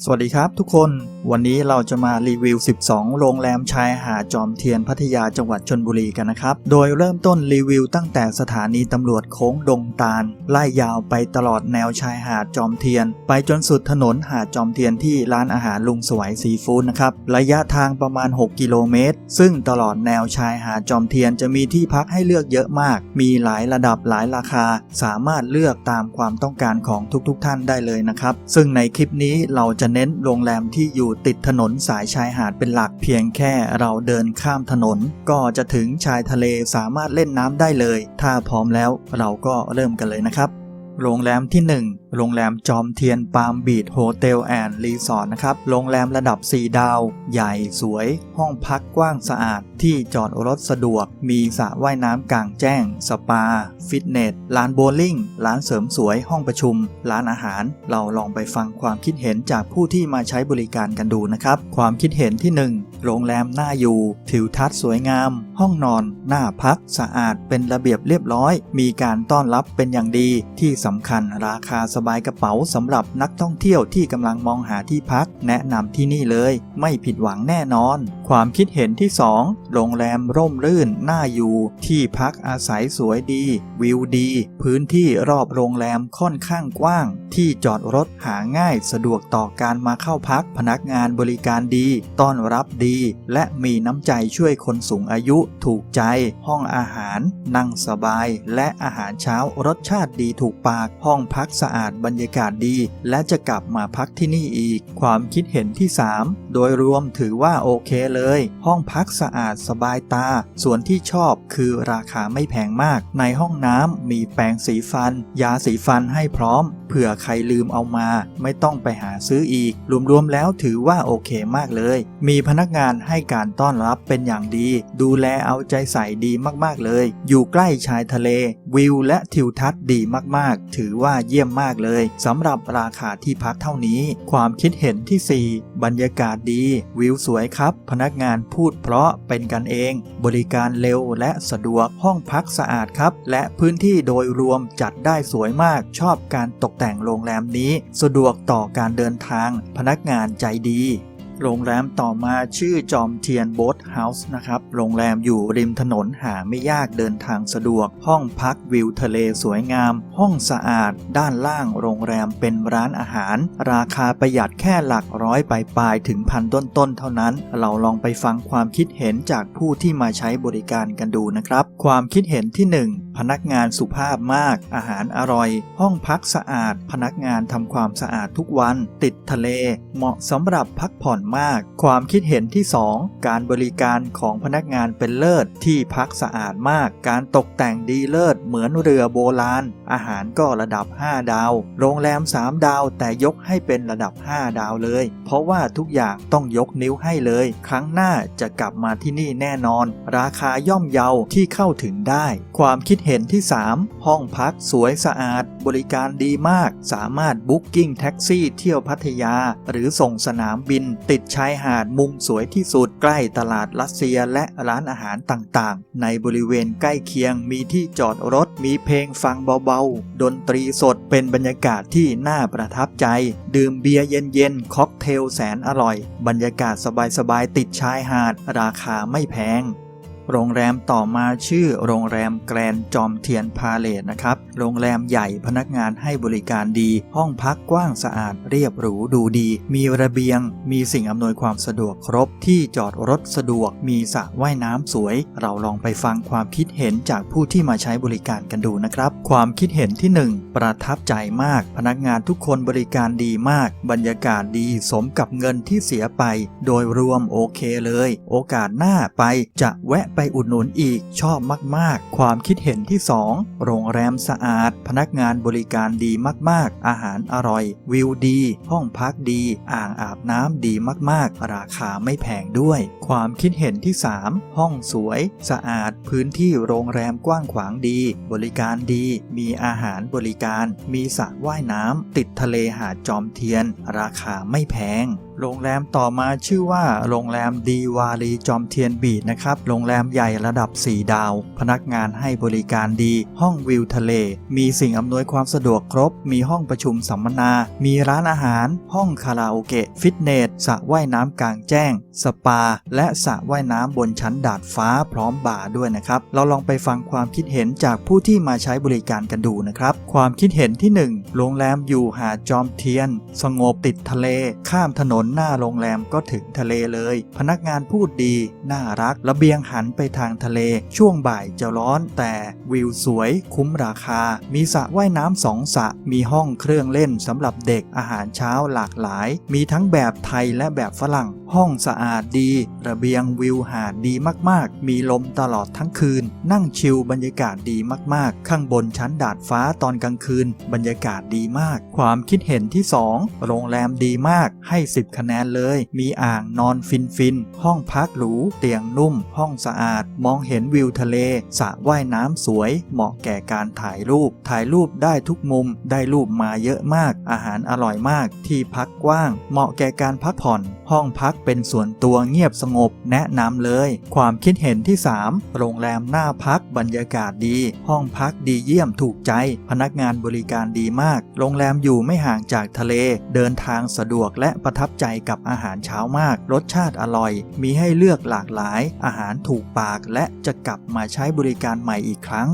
สวัสดีครับทุกคนวันนี้เราจะมารีวิว 12 โรงแรมชายหาดจอมเทียนพัทยาจังหวัดชนบุรีกันนะครับ โดยเริ่มต้นรีวิวตั้งแต่สถานีตำรวจโค้งดงตาลไล่ยาวไปตลอดแนวชายหาดจอมเทียน ไปจนสุดถนนหาดจอมเทียนที่ร้านอาหารลุงสวยซีฟู้ดนะครับ ระยะทางประมาณ 6 กิโลเมตร ซึ่งตลอดแนวชายหาดจอมเทียนจะมีที่พักให้เลือกเยอะมาก มีหลายระดับหลายราคา สามารถเลือกตามความต้องการของทุกๆทท่านได้เลยนะครับ ซึ่งในคลิปนี้เราจะจะเน้นโรงแรมที่อยู่ติดถนนสายชายหาดเป็นหลักเพียงแค่เราเดินข้ามถนน ก็จะถึงชายทะเลสามารถเล่นน้ำได้เลย ถ้าพร้อมแล้วเราก็เริ่มกันเลยนะครับ โรงแรมที่ 1 โรงแรมจอมเทียนปาล์มบีดโฮเทลแอนด์รีสอร์ทนะครับ โรงแรมระดับ 4 ดาว ใหญ่สวย ห้องพักกว้างสะอาด ที่จอดรถสะดวก มีสระว่ายน้ำกลางแจ้ง สปา ฟิตเนสลานโบว์ลิ่ง ร้านเสริมสวย ห้องประชุม ร้านอาหาร เราลองไปฟังความคิดเห็นจากผู้ที่มาใช้บริการกันดูนะครับ ความคิดเห็นที่ 1 โรงแรมน่าอยู่ ทิวทัศน์สวยงาม ห้องนอน น่าพัก สะอาด เป็นระเบียบเรียบร้อย มีการต้อนรับเป็นอย่างดี ที่สำคัญราคาสบายกระเป๋าสำหรับนักท่องเที่ยวที่กำลังมองหาที่พัก แนะนำที่นี่เลย ไม่ผิดหวังแน่นอน ความคิดเห็นที่ 2 โรงแรมร่มรื่นน่าอยู่ ที่พักอาศัยสวยดี วิวดี พื้นที่รอบโรงแรมค่อนข้างกว้าง ที่จอดรถหาง่ายสะดวกต่อการมาเข้าพัก พนักงานบริการดีต้อนรับดี และมีน้ำใจช่วยคนสูงอายุถูกใจ ห้องอาหาร นั่งสบาย และอาหารเช้ารสชาติดีถูกปาก ห้องพักสะอาดบรรยากาศดี และจะกลับมาพักที่นี่อีก ความคิดเห็นที่ 3 โดยรวมถือว่าโอเคเลย ห้องพักสะอาดสบายตา ส่วนที่ชอบคือราคาไม่แพงมาก ในห้องน้ำมีแปรงสีฟัน ยาสีฟันให้พร้อม เผื่อใครลืมเอามา ไม่ต้องไปหาซื้ออีก รวมๆแล้วถือว่าโอเคมากเลย มีพนักงานให้การต้อนรับเป็นอย่างดี ดูแลเอาใจใส่ดีมากๆเลย อยู่ใกล้ชายทะเล วิวและทิวทัศน์ดีมากๆ ถือว่าเยี่ยมมากเลยสำหรับราคาที่พักเท่านี้ ความคิดเห็นที่ 4 บรรยากาศดี วิวสวยครับ พนักงานพูดเพราะเป็นกันเอง บริการเร็วและสะดวกห้องพักสะอาดครับ และพื้นที่โดยรวมจัดได้สวยมากชอบการตกแต่งโรงแรมนี้ สะดวกต่อการเดินทาง พนักงานใจดี โรงแรมต่อมาชื่อจอมเทียนโบ๊ทเฮาส์นะครับ โรงแรมอยู่ริมถนนหาไม่ยากเดินทางสะดวก ห้องพักวิวทะเลสวยงาม ห้องสะอาด ด้านล่างโรงแรมเป็นร้านอาหาร ราคาประหยัดแค่หลักร้อยปลายๆถึงพันต้นๆเท่านั้น เราลองไปฟังความคิดเห็นจากผู้ที่มาใช้บริการกันดูนะครับ ความคิดเห็นที่ 1 พนักงานสุภาพมาก อาหารอร่อย ห้องพักสะอาด พนักงานทำความสะอาดทุกวัน ติดทะเล เหมาะสำหรับพักผ่อนมาก ความคิดเห็นที่ 2 การบริการของพนักงานเป็นเลิศ ที่พักสะอาดมาก การตกแต่งดีเลิศเหมือนเรือโบราณ อาหารก็ระดับ 5 ดาว โรงแรม 3 ดาวแต่ยกให้เป็นระดับ 5 ดาวเลย เพราะว่าทุกอย่างต้องยกนิ้วให้เลย ครั้งหน้าจะกลับมาที่นี่แน่นอน ราคาย่อมเยาที่เข้าถึงได้ ความคิดเห็นที่ 3 ห้องพักสวยสะอาด บริการดีมาก สามารถบุ๊กกิ้งแท็กซี่เที่ยวพัทยา หรือส่งสนามบินติดชายหาดมุมสวยที่สุดใกล้ตลาดรัสเซียและร้านอาหารต่างๆ ในบริเวณใกล้เคียงมีที่จอดรถมีเพลงฟังเบาๆ ดนตรีสดเป็นบรรยากาศที่น่าประทับใจ ดื่มเบียร์เย็นๆ ค็อกเทลแสนอร่อย บรรยากาศสบายๆ ติดชายหาด ราคาไม่แพง โรงแรมต่อมาชื่อโรงแรมแกรนจอมเทียนพาเลตนะครับ โรงแรมใหญ่พนักงานให้บริการดี ห้องพักกว้างสะอาดเรียบหรูดูดี มีระเบียง มีสิ่งอำนวยความสะดวกครบ ที่จอดรถสะดวก มีสระว่ายน้ำสวย เราลองไปฟังความคิดเห็นจากผู้ที่มาใช้บริการกันดูนะครับ ความคิดเห็นที่ 1 ประทับใจมาก พนักงานทุกคนบริการดีมาก บรรยากาศดีสมกับเงินที่เสียไป โดยรวมโอเคเลย โอกาสหน้าไปจะแวะไปอุดหนุนอีกชอบมาก ๆ ความคิดเห็นที่ 2 โรงแรมสะอาด พนักงานบริการดีมาก ๆ อาหารอร่อย วิวดี ห้องพักดี อ่างอาบน้ำดีมาก ๆ ราคาไม่แพงด้วย ความคิดเห็นที่ 3 ห้องสวย สะอาด พื้นที่โรงแรมกว้างขวางดี บริการดี มีอาหารบริการ มีสระว่ายน้ำติดทะเลหาดจอมเทียน ราคาไม่แพง โรงแรมต่อมาชื่อว่าโรงแรมดีวารีจอมเทียนบีดนะครับ โรงแรมใหญ่ระดับ 4 ดาว พนักงานให้บริการดี ห้องวิวทะเล มีสิ่งอำนวยความสะดวกครบ มีห้องประชุมสัมมนา มีร้านอาหาร ห้องคาราโอเกะ ฟิตเนส สระว่ายน้ำกลางแจ้ง สปา และสระว่ายน้ำบนชั้นดาดฟ้าพร้อมบาร์ด้วยนะครับ เราลองไปฟังความคิดเห็นจากผู้ที่มาใช้บริการกันดูนะครับ ความคิดเห็นที่ 1 โรงแรมอยู่หาดจอมเทียน สงบติดทะเล ข้ามถนนหน้าโรงแรมก็ถึงทะเลเลย พนักงานพูดดี น่ารัก ระเบียงหันไปทางทะเล ช่วงบ่ายจะร้อนแต่วิวสวย คุ้มราคา มีสระว่ายน้ำสองสระ มีห้องเครื่องเล่นสำหรับเด็ก อาหารเช้าหลากหลาย มีทั้งแบบไทยและแบบฝรั่ง ห้องสะอาดดี ระเบียงวิวหาดดีมากๆ มีลมตลอดทั้งคืน นั่งชิลบรรยากาศดีมากๆ ข้างบนชั้นดาดฟ้าตอนกลางคืน บรรยากาศดีมาก ความคิดเห็นที่ 2 โรงแรมดีมากให้ 10คะแนนเลย มีอ่างนอนฟินฟิน ห้องพักหรู เตียงนุ่ม ห้องสะอาด มองเห็นวิวทะเล สระว่ายน้ำสวย เหมาะแก่การถ่ายรูป ถ่ายรูปได้ทุกมุม ได้รูปมาเยอะมาก อาหารอร่อยมาก ที่พักกว้าง เหมาะแก่การพักผ่อน ห้องพักเป็นส่วนตัวเงียบสงบ แนะนำเลย ความคิดเห็นที่ 3 โรงแรมหน้าพักบรรยากาศดี ห้องพักดีเยี่ยมถูกใจ พนักงานบริการดีมาก โรงแรมอยู่ไม่ห่างจากทะเล เดินทางสะดวกและประทับใจใจกับอาหารเช้ามาก รสชาติอร่อย มีให้เลือกหลากหลาย อาหารถูกปากและจะกลับมาใช้บริการใหม่อีกครั้ง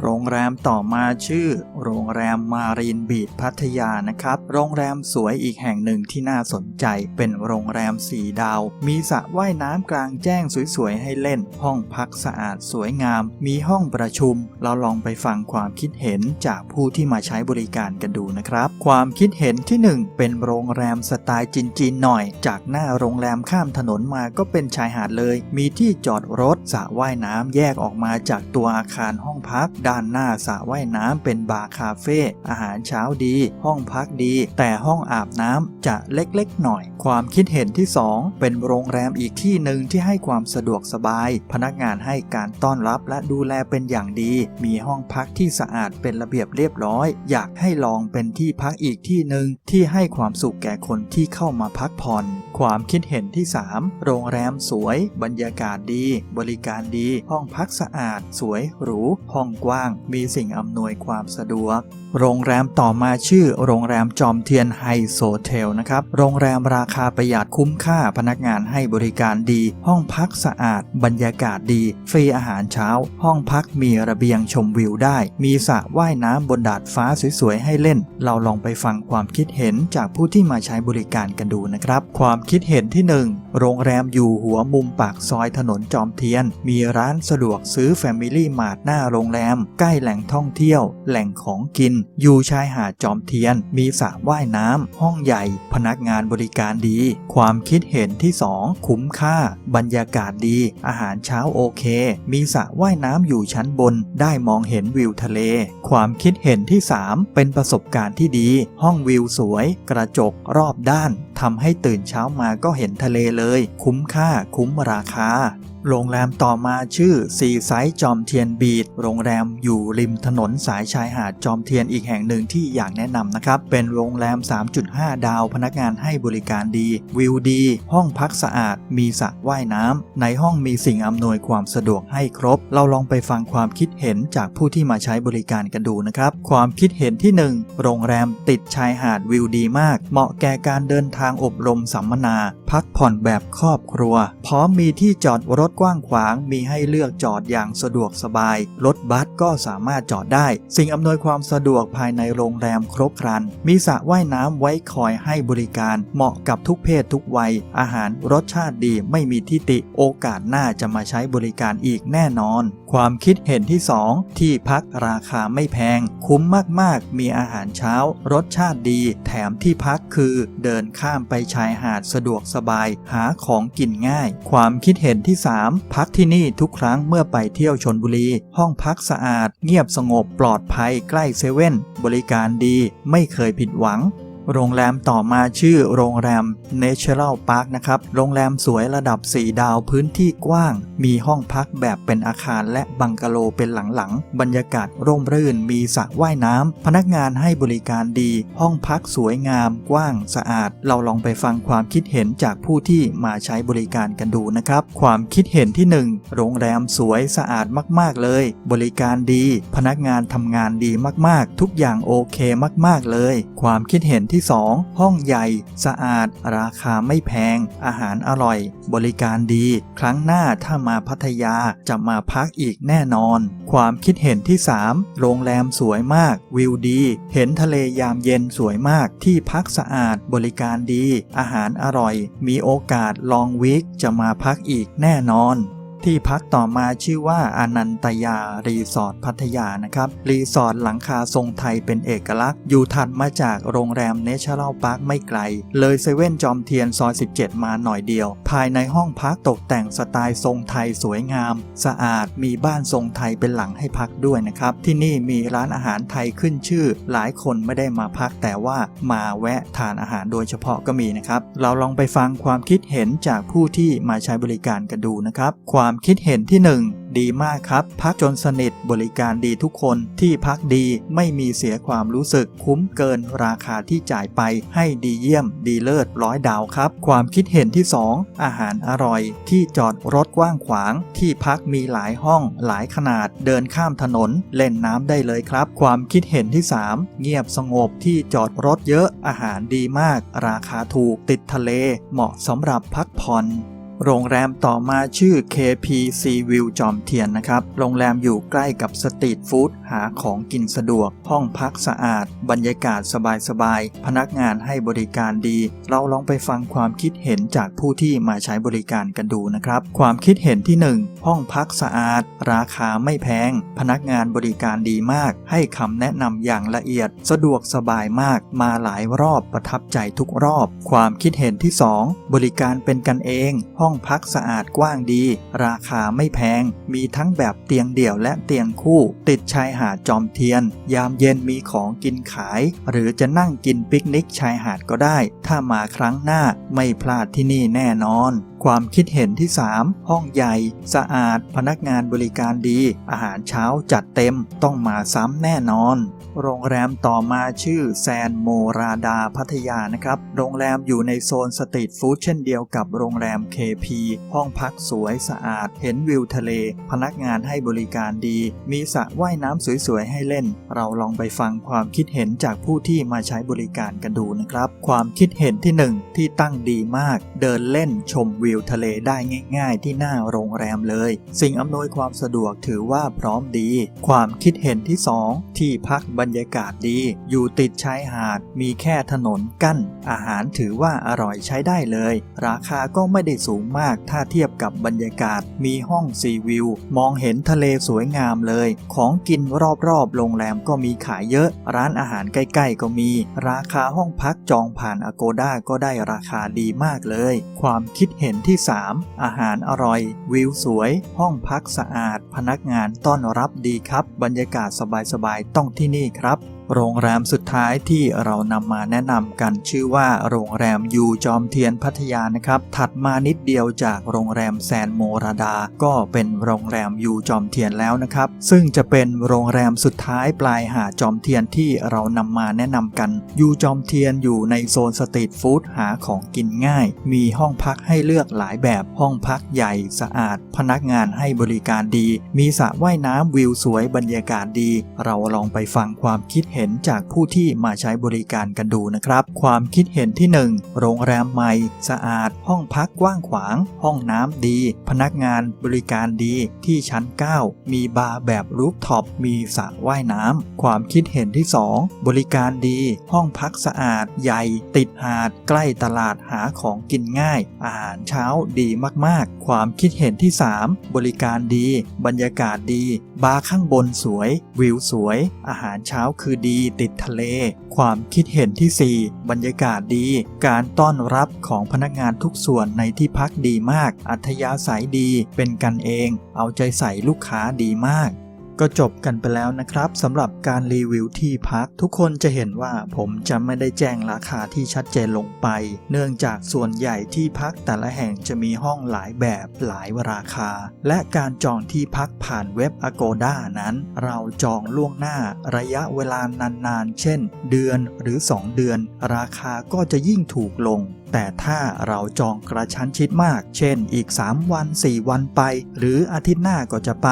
โรงแรมต่อมาชื่อ โรงแรมมารีนบีดพัทยานะครับ โรงแรมสวยอีกแห่งหนึ่งที่น่าสนใจ เป็นโรงแรมสีดาว มีสระว่ายน้ำกลางแจ้งสวยๆให้เล่น ห้องพักสะอาดสวยงาม มีห้องประชุม เราลองไปฟังความคิดเห็นจากผู้ที่มาใช้บริการกันดูนะครับ ความคิดเห็นที่ 1 เป็นโรงแรมสไตล์จีนๆหน่อย จากหน้าโรงแรมข้ามถนนมาก็เป็นชายหาดเลย มีที่จอดรถสระว่ายน้ำแยกออกมาจากตัวอาคารห้องพักด้านหน้าสระว่ายน้ำเป็นบาร์คาเฟ่อาหารเช้าดี ห้องพักดี แต่ห้องอาบน้ำจะเล็กๆหน่อย ความคิดเห็นที่ 2 เป็นโรงแรมอีกที่หนึ่งที่ให้ความสะดวกสบาย พนักงานให้การต้อนรับและดูแลเป็นอย่างดี มีห้องพักที่สะอาดเป็นระเบียบเรียบร้อย อยากให้ลองเป็นที่พักอีกที่หนึ่งที่ให้ความสุขแก่คนที่เข้ามาพักผ่อนความคิดเห็นที่ 3 โรงแรมสวย บรรยากาศดี บริการดี ห้องพักสะอาด สวยหรู ห้องกว้าง มีสิ่งอำนวยความสะดวก โรงแรมต่อมาชื่อ โรงแรมจอมเทียนไฮโซเทลนะครับ โรงแรมราคาประหยัดคุ้มค่า พนักงานให้บริการดี ห้องพักสะอาด บรรยากาศดี ฟรีอาหารเช้า ห้องพักมีระเบียงชมวิวได้ มีสระว่ายน้ำบนดาดฟ้าสวยๆให้เล่น เราลองไปฟังความคิดเห็นจากผู้ที่มาใช้บริการกันดูนะครับ ความคิดเห็นที่ 1 โรงแรมอยู่หัวมุมปากซอยถนนจอมเทียน มีร้านสะดวกซื้อแฟมิลี่มาร์ทหน้าโรงแรม ใกล้แหล่งท่องเที่ยว แหล่งของกิน อยู่ชายหาดจอมเทียน มีสระว่ายน้ำ ห้องใหญ่ พนักงานบริการดี ความคิดเห็นที่ 2 คุ้มค่า บรรยากาศดี อาหารเช้าโอเค มีสระว่ายน้ำอยู่ชั้นบน ได้มองเห็นวิวทะเล ความคิดเห็นที่ 3 เป็นประสบการณ์ที่ดี ห้องวิวสวย กระจกรอบด้านทำให้ตื่นเช้ามาก็เห็นทะเลเลย คุ้มค่าคุ้มราคา โรงแรมต่อมาชื่อซีไซด์จอมเทียนบีดโรงแรมอยู่ริมถนนสายชายหาดจอมเทียนอีกแห่งหนึ่งที่อยากแนะนำนะครับ เป็นโรงแรม 3.5 ดาวพนักงานให้บริการดี วิวดี ห้องพักสะอาด มีสระว่ายน้ำในห้องมีสิ่งอำนวยความสะดวกให้ครบ เราลองไปฟังความคิดเห็นจากผู้ที่มาใช้บริการกันดูนะครับ ความคิดเห็นที่ 1 โรงแรมติดชายหาดวิวดีมาก เหมาะแก่การเดินทางอบรมสัมมนา พักผ่อนแบบครอบครัว พร้อมมีที่จอดรถกว้างขวางมีให้เลือกจอดอย่างสะดวกสบาย รถบัสก็สามารถจอดได้ สิ่งอำนวยความสะดวกภายในโรงแรมครบครัน มีสระว่ายน้ำไว้คอยให้บริการ เหมาะกับทุกเพศทุกวัย อาหารรสชาติดีไม่มีทิติ โอกาสหน้าจะมาใช้บริการอีกแน่นอน ความคิดเห็นที่ 2 ที่พักราคาไม่แพง คุ้มมากๆ มีอาหารเช้า รสชาติดี แถมที่พักคือเดินข้ามไปชายหาดสะดวกสบาย หาของกินง่าย ความคิดเห็นที่ 3พักที่นี่ทุกครั้งเมื่อไปเที่ยวชนบุรี ห้องพักสะอาด เงียบสงบปลอดภัยใกล้เซเว่นบริการดี ไม่เคยผิดหวัง โรงแรมต่อมาชื่อโรงแรม Natural Park นะครับ โรงแรมสวยระดับ 4 ดาวพื้นที่กว้าง มีห้องพักแบบเป็นอาคารและบังกะโลเป็นหลังๆ บรรยากาศร่มรื่น มีสระว่ายน้ำ พนักงานให้บริการดี ห้องพักสวยงาม กว้าง สะอาด เราลองไปฟังความคิดเห็นจากผู้ที่มาใช้บริการกันดูนะครับ ความคิดเห็นที่ 1 โรงแรมสวยสะอาดมากๆเลย บริการดี พนักงานทำงานดีมากๆ ทุกอย่างโอเคมากๆเลย ความคิดเห็นที่ 2 ห้องใหญ่ สะอาด ราคาไม่แพง อาหารอร่อย บริการดี ครั้งหน้าถ้ามาพัทยาจะมาพักอีกแน่นอน ความคิดเห็นที่ 3 โรงแรมสวยมาก วิวดี เห็นทะเลยามเย็นสวยมาก ที่พักสะอาด บริการดี อาหารอร่อย มีโอกาสลองวิกจะมาพักอีกแน่นอน ที่พักต่อมาชื่อว่าอนันตยารีสอร์ทพัทยานะครับ รีสอร์ทหลังคาทรงไทยเป็นเอกลักษณ์ อยู่ถัดมาจากโรงแรมเนเชอรัลพาร์คไม่ไกล เลยเซเว่นจอมเทียนซอย 17 มาหน่อยเดียว ภายในห้องพักตกแต่งสไตล์ทรงไทยสวยงาม สะอาดมีบ้านทรงไทยเป็นหลังให้พักด้วยนะครับ ที่นี่มีร้านอาหารไทยขึ้นชื่อ หลายคนไม่ได้มาพักแต่ว่ามาแวะทานอาหารโดยเฉพาะก็มีนะครับ เราลองไปฟังความคิดเห็นจากผู้ที่มาใช้บริการกันดูนะครับ ความความคิดเห็นที่ 1 ดีมากครับ พักจนสนิทบริการดีทุกคนที่พักดีไม่มีเสียความรู้สึกคุ้มเกินราคาที่จ่ายไปให้ดีเยี่ยม ดีเลิศร้อยดาวครับ ความคิดเห็นที่ 2 อาหารอร่อย ที่จอดรถกว้างขวาง ที่พักมีหลายห้อง หลายขนาดเดินข้ามถนน เล่นน้ำได้เลยครับ ความคิดเห็นที่ 3 เงียบสงบที่จอดรถเยอะอาหารดีมาก ราคาถูกติดทะเล เหมาะสำหรับพักผ่อน โรงแรมต่อมาชื่อ KP Sea View จอมเทียนนะครับ โรงแรมอยู่ใกล้กับสตรีทฟู้ดหาของกินสะดวก ห้องพักสะอาด บรรยากาศสบายๆ พนักงานให้บริการดี เราลองไปฟังความคิดเห็นจากผู้ที่มาใช้บริการกันดูนะครับ ความคิดเห็นที่ 1 ห้องพักสะอาด ราคาไม่แพง พนักงานบริการดีมาก ให้คำแนะนำอย่างละเอียด สะดวกสบายมาก มาหลายรอบประทับใจทุกรอบ ความคิดเห็นที่ 2 บริการเป็นกันเอง ห้องพักสะอาดกว้างดี ราคาไม่แพง มีทั้งแบบเตียงเดี่ยวและเตียงคู่ ติดชายหาดจอมเทียน ยามเย็นมีของกินขาย หรือจะนั่งกินปิกนิกชายหาดก็ได้ ถ้ามาครั้งหน้าไม่พลาดที่นี่แน่นอน ความคิดเห็นที่ 3 ห้องใหญ่ สะอาด พนักงานบริการดี อาหารเช้าจัดเต็ม ต้องมาซ้ำแน่นอน โรงแรมต่อมาชื่อแซนโมราดาพัทยานะครับ โรงแรมอยู่ในโซนสตรีทฟู้ดเช่นเดียวกับโรงแรม KP ห้องพักสวยสะอาด เห็นวิวทะเล พนักงานให้บริการดี มีสระว่ายน้ำสวยๆ ให้เล่น เราลองไปฟังความคิดเห็นจากผู้ที่มาใช้บริการกันดูนะครับ ความคิดเห็นที่ 1 ที่ตั้งดีมาก เดินเล่นชมวิวทะเลได้ง่าย ๆ ที่หน้าโรงแรมเลย สิ่งอำนวยความสะดวกถือว่าพร้อมดี ความคิดเห็นที่ 2 ที่พักบรรยากาศดี อยู่ติดชายหาด มีแค่ถนนกั้น อาหารถือว่าอร่อยใช้ได้เลย ราคาก็ไม่ได้สูงมากถ้าเทียบกับบรรยากาศ มีห้องซีวิว มองเห็นทะเลสวยงามเลย ของกินรอบๆ โรงแรมก็มีขายเยอะ ร้านอาหารใกล้ๆก็มี ราคาห้องพักจองผ่านอโกด้าก็ได้ราคาดีมากเลย ความคิดเห็นที่ 3 อาหารอร่อย วิวสวย ห้องพักสะอาด พนักงานต้อนรับดีครับ บรรยากาศสบายๆ ต้องที่นี่ครับโรงแรมสุดท้ายที่เรานำมาแนะนำกันชื่อว่าโรงแรมยูจอมเทียนพัทยานะครับ ถัดมานิดเดียวจากโรงแรมแซนโมราดา ก็เป็นโรงแรมยูจอมเทียนแล้วนะครับ ซึ่งจะเป็นโรงแรมสุดท้ายปลายหาดจอมเทียนที่เรานำมาแนะนำกันยูจอมเทียนอยู่ในโซนสตรีทฟู้ดหาของกินง่าย มีห้องพักให้เลือกหลายแบบห้องพักใหญ่สะอาด พนักงานให้บริการดี มีสระว่ายน้ำวิวสวยบรรยากาศดี เราลองไปฟังความคิดเห็นจากผู้ที่มาใช้บริการกันดูนะครับ ความคิดเห็นที่ 1 โรงแรมใหม่ สะอาด ห้องพักกว้างขวาง ห้องน้ำดี พนักงานบริการดีที่ชั้น 9 มีบาร์แบบรูฟท็อปมีสระว่ายน้ำความคิดเห็นที่ 2 บริการดี ห้องพักสะอาด ใหญ่ ติดหาด ใกล้ตลาดหาของกินง่าย อาหารเช้าดีมากๆ ความคิดเห็นที่ 3 บริการดี บรรยากาศดี บาร์ข้างบนสวย วิวสวย อาหารเช้าคือดีติดทะเล ความคิดเห็นที่ 4 บรรยากาศดี การต้อนรับของพนักงานทุกส่วนในที่พักดีมาก อัธยาศัยดี เป็นกันเอง เอาใจใส่ลูกค้าดีมาก ก็จบกันไปแล้วนะครับสำหรับการรีวิวที่พัก ทุกคนจะเห็นว่าผมจะไม่ได้แจ้งราคาที่ชัดเจนลงไป เนื่องจากส่วนใหญ่ที่พักแต่ละแห่งจะมีห้องหลายแบบหลายราคา และการจองที่พักผ่านเว็บ Agoda นั้น เราจองล่วงหน้าระยะเวลานานๆ เช่น เดือนหรือ 2 เดือน ราคาก็จะยิ่งถูกลง แต่ถ้าเราจองกระชั้นชิดมาก เช่นอีก 3 วัน 4 วันไป หรืออาทิตย์หน้าก็จะไป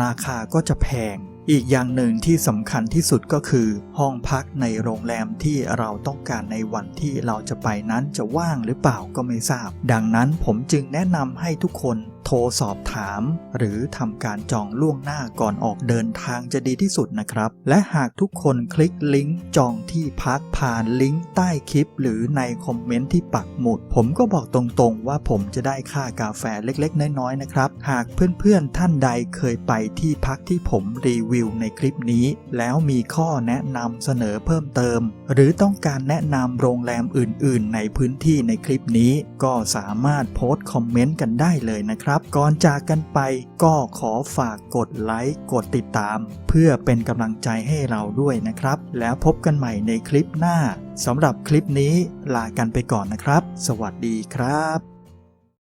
ราคาก็จะแพงอีกอย่างหนึ่งที่สำคัญที่สุดก็คือ ห้องพักในโรงแรมที่เราต้องการในวันที่เราจะไปนั้นจะว่างหรือเปล่าก็ไม่ทราบ ดังนั้นผมจึงแนะนำให้ทุกคน โทรสอบถาม หรือทำการจองล่วงหน้าก่อนออกเดินทางจะดีที่สุดนะครับ และหากทุกคนคลิกลิงก์จองที่พักผ่านลิงก์ใต้คลิป หรือในคอมเมนต์ที่ปักหมุด ผมก็บอกตรงๆ ว่าผมจะได้ค่ากาแฟเล็กๆ น้อยๆนะครับ หากเพื่อนๆท่านใดเคยไปที่พักที่ผมรีวิวในคลิปนี้ แล้วมีข้อแนะนำเสนอเพิ่มเติม หรือต้องการแนะนำโรงแรมอื่น ๆ ในพื้นที่ในคลิปนี้ ก็สามารถโพสต์คอมเมนต์กันได้เลยนะครับนะครับ ก่อนจากกันไปก็ขอฝากกดไลค์กดติดตาม เพื่อเป็นกำลังใจให้เราด้วยนะครับ แล้วพบกันใหม่ในคลิปหน้าสำหรับคลิปนี้ลากันไปก่อนนะครับ สวัสดีครับ